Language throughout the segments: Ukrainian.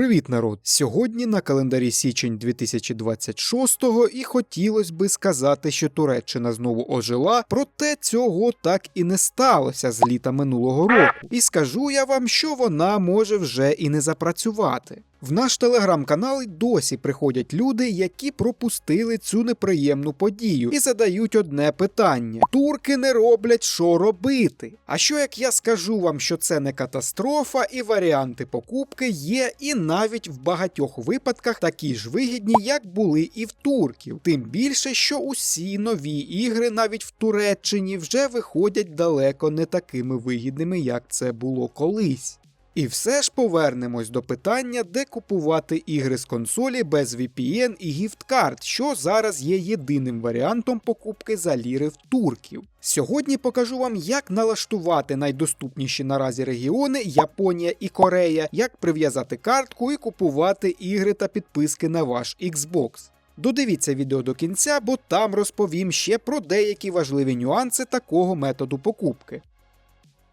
Привіт, народ! Сьогодні на календарі січень 2026-го і хотілося би сказати, що Туреччина знову ожила, проте цього так і не сталося з літа минулого року. І скажу я вам, що вона може вже і не запрацювати. В наш телеграм-канал досі приходять люди, які пропустили цю неприємну подію, і задають одне питання: турки не роблять, що робити. А що як я скажу вам, що це не катастрофа, і варіанти покупки є, і навіть в багатьох випадках такі ж вигідні, як були і в турків. Тим більше, що усі нові ігри, навіть в Туреччині, вже виходять далеко не такими вигідними, як це було колись. І все ж повернемось до питання, де купувати ігри з консолі без VPN і гіфткарт, що зараз є єдиним варіантом покупки за ліри в турків. Сьогодні покажу вам, як налаштувати найдоступніші наразі регіони Японія і Корея, як прив'язати картку і купувати ігри та підписки на ваш Xbox. Додивіться відео до кінця, бо там розповім ще про деякі важливі нюанси такого методу покупки.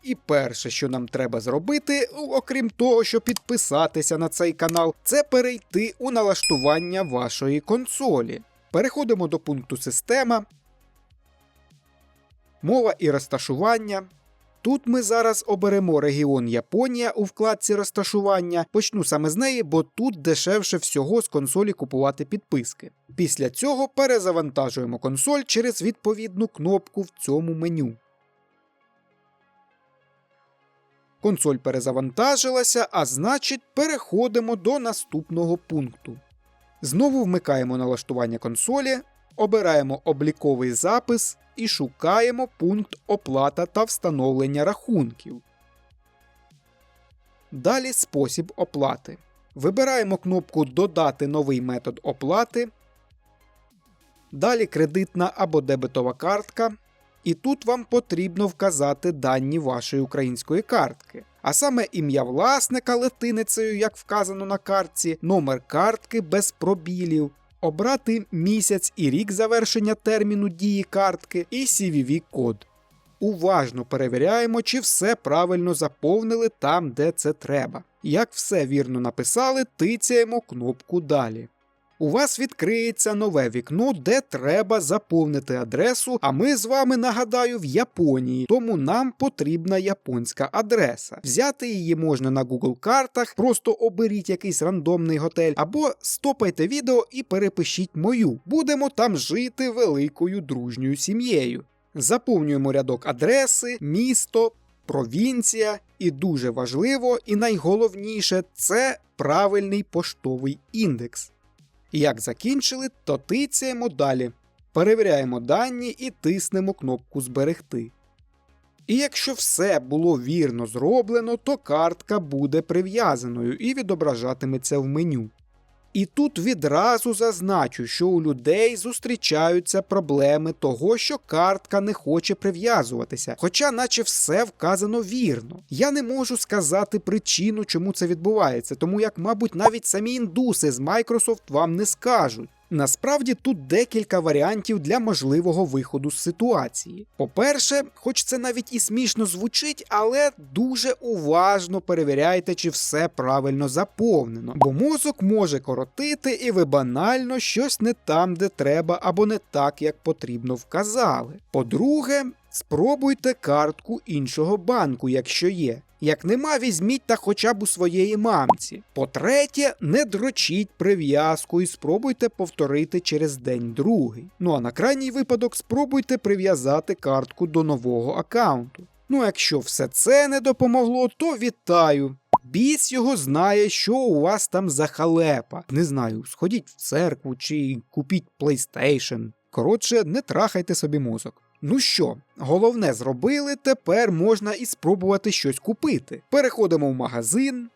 І перше, що нам треба зробити, окрім того, що підписатися на цей канал, це перейти у налаштування вашої консолі. Переходимо до пункту Система, мова і розташування. Тут ми зараз оберемо регіон Японія у вкладці розташування. Почну саме з неї, бо тут дешевше всього з консолі купувати підписки. Після цього перезавантажуємо консоль через відповідну кнопку в цьому меню. Консоль перезавантажилася, а значить, переходимо до наступного пункту. Знову вмикаємо налаштування консолі, обираємо обліковий запис і шукаємо пункт оплата та встановлення рахунків. Далі спосіб оплати. Вибираємо кнопку Додати новий метод оплати. Далі кредитна або дебетова картка. І тут вам потрібно вказати дані вашої української картки, а саме ім'я власника латиницею, як вказано на картці, номер картки без пробілів, обрати місяць і рік завершення терміну дії картки і cvv код. Уважно перевіряємо, чи все правильно заповнили там, де це треба. Як все вірно написали, тицяємо кнопку Далі у вас відкриється нове вікно, де треба заповнити адресу. А ми з вами нагадаю в Японії, тому нам потрібна японська адреса. Взяти її можна на Google картах, просто оберіть якийсь рандомний готель, або стопайте відео і перепишіть мою. Будемо там жити великою дружньою сім'єю. Заповнюємо рядок адреси, місто. Провінція, і дуже важливо, і найголовніше це правильний поштовий індекс. Як закінчили, то тицяємо далі. Перевіряємо дані і тиснемо кнопку Зберегти. І якщо все було вірно зроблено, то картка буде прив'язаною і відображатиметься в меню. І тут відразу зазначу, що у людей зустрічаються проблеми того, що картка не хоче прив'язуватися, хоча, наче все вказано вірно. Я не можу сказати причину, чому це відбувається, тому як, мабуть, навіть самі індуси з Microsoft вам не скажуть. Насправді тут декілька варіантів для можливого виходу з ситуації. По-перше, хоч це навіть і смішно звучить, але дуже уважно перевіряйте, чи все правильно заповнено, бо мозок може коротити, і ви банально щось не там, де треба, або не так, як потрібно вказали. По-друге, спробуйте картку іншого банку, якщо є. Як нема, візьміть та хоча б у своєї мамці. По-третє, не дрочіть прив'язку і спробуйте повторити через день другий. Ну а на крайній випадок спробуйте прив'язати картку до нового аккаунту. Ну, якщо все це не допомогло, то вітаю. Біс його знає, що у вас там за халепа. Не знаю, сходіть в церкву чи купіть PlayStation. Коротше, не трахайте собі мозок. Ну що, головне зробили, тепер можна і спробувати щось купити. Переходимо в магазин,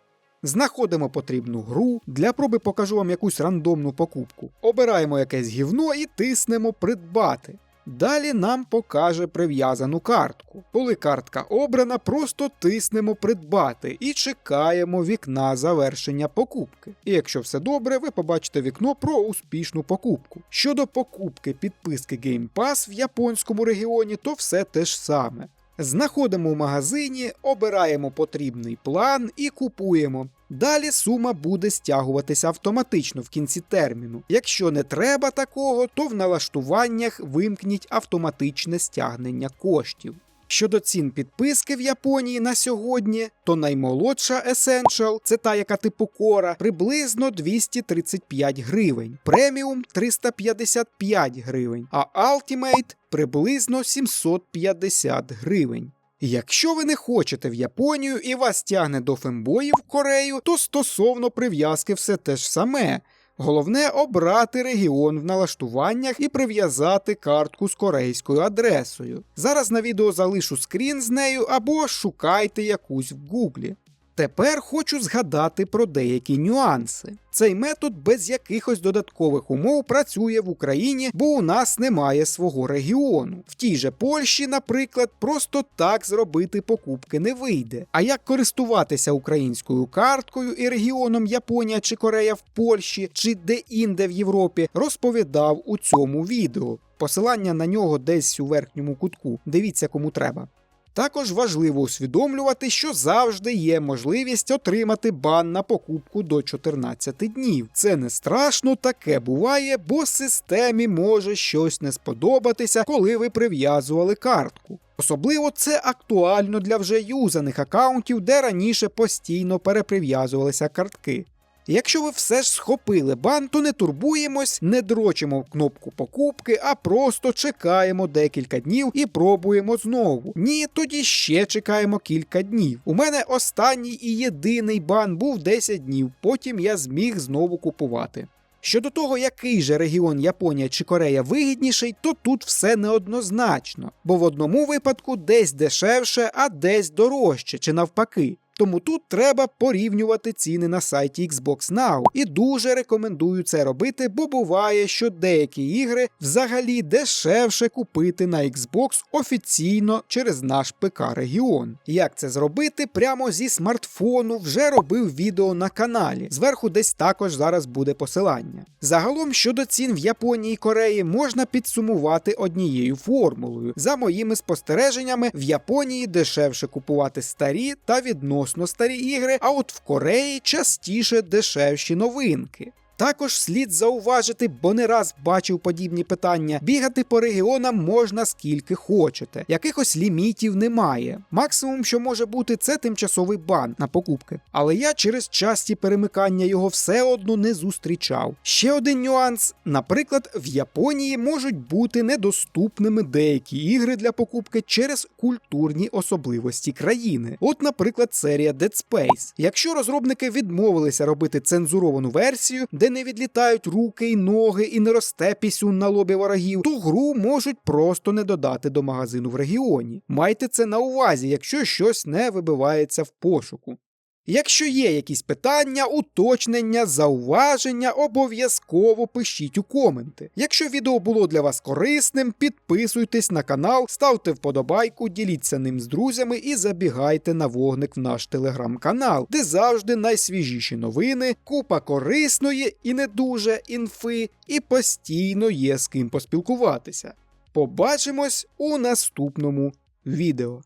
знаходимо потрібну гру. Для проби покажу вам якусь рандомну покупку. Обираємо якесь гівно і тиснемо придбати. Далі нам покаже прив'язану картку. Коли картка обрана, просто тиснемо придбати і чекаємо вікна завершення покупки. І якщо все добре, ви побачите вікно про успішну покупку. Щодо покупки підписки Game Pass в японському регіоні, то все те ж саме. Знаходимо в магазині, обираємо потрібний план і купуємо. Далі сума буде стягуватися автоматично в кінці терміну. Якщо не треба такого, то в налаштуваннях вимкніть автоматичне стягнення коштів. Щодо цін підписки в Японії на сьогодні, то наймолодша Essential, це та, яка типу Кора, приблизно 235 гривень, преміум 355 гривень, а Ultimate приблизно 750 гривень. Якщо ви не хочете в Японію і вас тягне до фембоїв в Корею, то стосовно прив'язки все те ж саме. Головне обрати регіон в налаштуваннях і прив'язати картку з корейською адресою. Зараз на відео залишу скрін з нею або шукайте якусь в гуглі. Тепер хочу згадати про деякі нюанси. Цей метод без якихось додаткових умов працює в Україні, бо у нас немає свого регіону. В тій же Польщі, наприклад, просто так зробити покупки не вийде. А як користуватися українською карткою і регіоном Японія чи Корея в Польщі, чи де-інде в Європі, розповідав у цьому відео. Посилання на нього десь у верхньому кутку. Дивіться, кому треба. Також важливо усвідомлювати, що завжди є можливість отримати бан на покупку до 14 днів. Це не страшно, таке буває, бо системі може щось не сподобатися, коли ви прив'язували картку. Особливо це актуально для вже юзаних аккаунтів, де раніше постійно переприв'язувалися картки. Якщо ви все ж схопили бан, то не турбуємось, не дрочимо кнопку покупки, а просто чекаємо декілька днів і пробуємо знову. Ні, тоді ще чекаємо кілька днів. У мене останній і єдиний бан був 10 днів, потім я зміг знову купувати. Щодо того, який же регіон Японія чи Корея вигідніший, то тут все неоднозначно, бо в одному випадку десь дешевше, а десь дорожче, чи навпаки. Тому тут треба порівнювати ціни на сайті Xbox Now. І дуже рекомендую це робити, бо буває, що деякі ігри взагалі дешевше купити на Xbox офіційно через наш ПК регіон. Як це зробити прямо зі смартфону вже робив відео на каналі. Зверху десь також зараз буде посилання. Загалом щодо цін в Японії і Кореї можна підсумувати однією формулою. За моїми спостереженнями, в Японії дешевше купувати старі та відносно старі ігри, а от в Кореї частіше дешевші новинки. Також слід зауважити, бо не раз бачив подібні питання: бігати по регіонам можна скільки хочете, якихось лімітів немає. Максимум, що може бути, це тимчасовий бан на покупки. Але я через часті перемикання його все одно не зустрічав. Ще один нюанс: наприклад, в Японії можуть бути недоступними деякі ігри для покупки через культурні особливості країни. От, наприклад, серія Dead Space. Якщо розробники відмовилися робити цензуровану версію, де не відлітають руки й ноги і не росте пісюн на лобі ворогів, то гру можуть просто не додати до магазину в регіоні. Майте це на увазі, якщо щось не вибивається в пошуку. Якщо є якісь питання, уточнення, зауваження, обов'язково пишіть у коменти. Якщо відео було для вас корисним, підписуйтесь на канал, ставте вподобайку, діліться ним з друзями і забігайте на вогник в наш телеграм-канал, де завжди найсвіжіші новини, купа корисної і не дуже інфи, і постійно є з ким поспілкуватися. Побачимось у наступному відео.